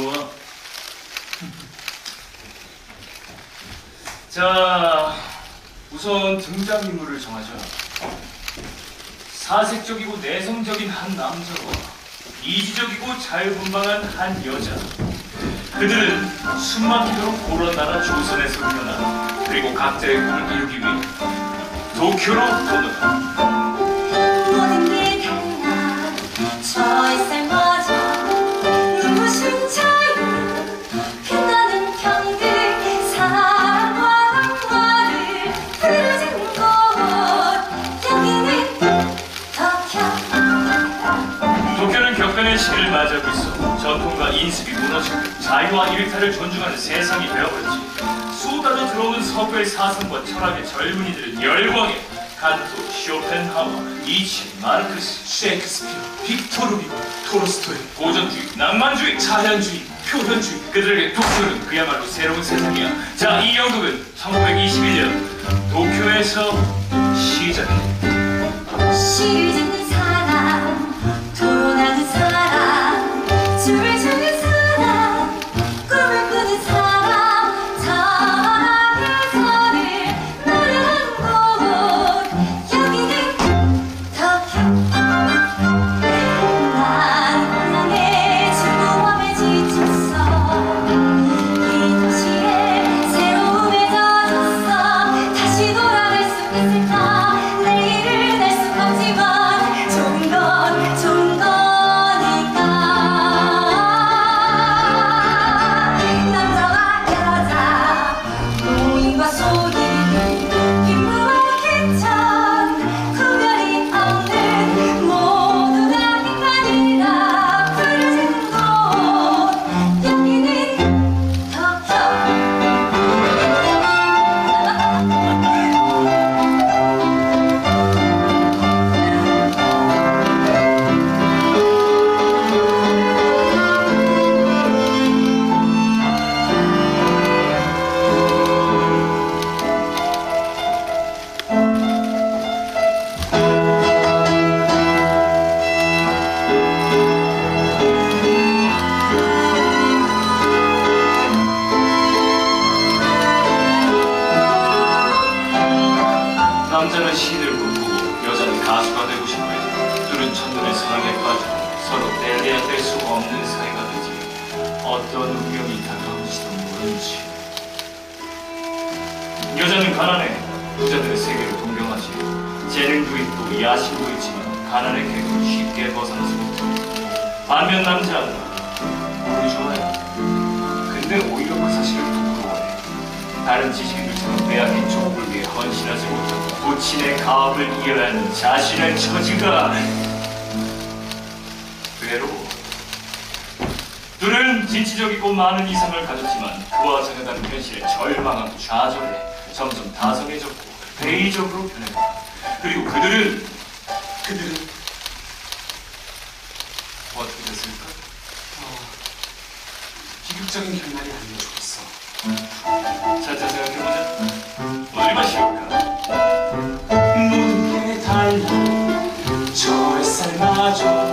우와. 자, 우선 등장인물을 정하죠. 사색적이고 내성적인 한 남자와 이지적이고 자유분방한 한 여자. 그들은 숨막히도록 고런 나라 조선에서 태어나 그리고 각자의 꿈을 이루기 위해 도쿄로 떠나다 격변의 시기를 맞이하고 있어 전통과 인습이 무너지고 자유와 일탈을 존중하는 세상이 되어버렸지. 쏟아져 들어오는 서구의 사상과 철학의 젊은이들은 열광해 칸토, 쇼펜하워, 니체, 마르크스, 셰익스피어, 빅토르 후고 토르스토이 고전주의, 낭만주의, 자연주의, 표현주의 그들에게 도쿄는 그야말로 새로운 세상이야. 자, 이 연극은 1921년 도쿄에서 시작해. 시를 남자는 시를 꿈꾸고 여자는 가수가 되고 싶어해 둘은 첫눈에 사랑에 빠지고 서로 뗄래야 뗄 수 없는 사이가 되지. 어떤 운명이 다가올지도 모르지. 여자는 가난해. 부자들의 세계를 동경하지. 재능도 있고 야심도 있지만 가난의 객을 쉽게 벗어나지 못해. 반면 남자는 우리 좋아해. 근데 오히려 그 사실을 부끄러워해. 다른 지식인들처럼 빼앗긴 조국을 위해 헌 모친의 가업을 이어한 자신의 처지가 외로워. 그는 진취적이고 많은 이상을 가졌지만 그와 전해다는 현실에 절망하고 좌절해 점점 다성해졌고 대의적으로 변해가 그리고 그들은 그들은 어떻게 됐을까? 어, 비극적인 결말이 아니어죽었어 자자자 잘 살아줘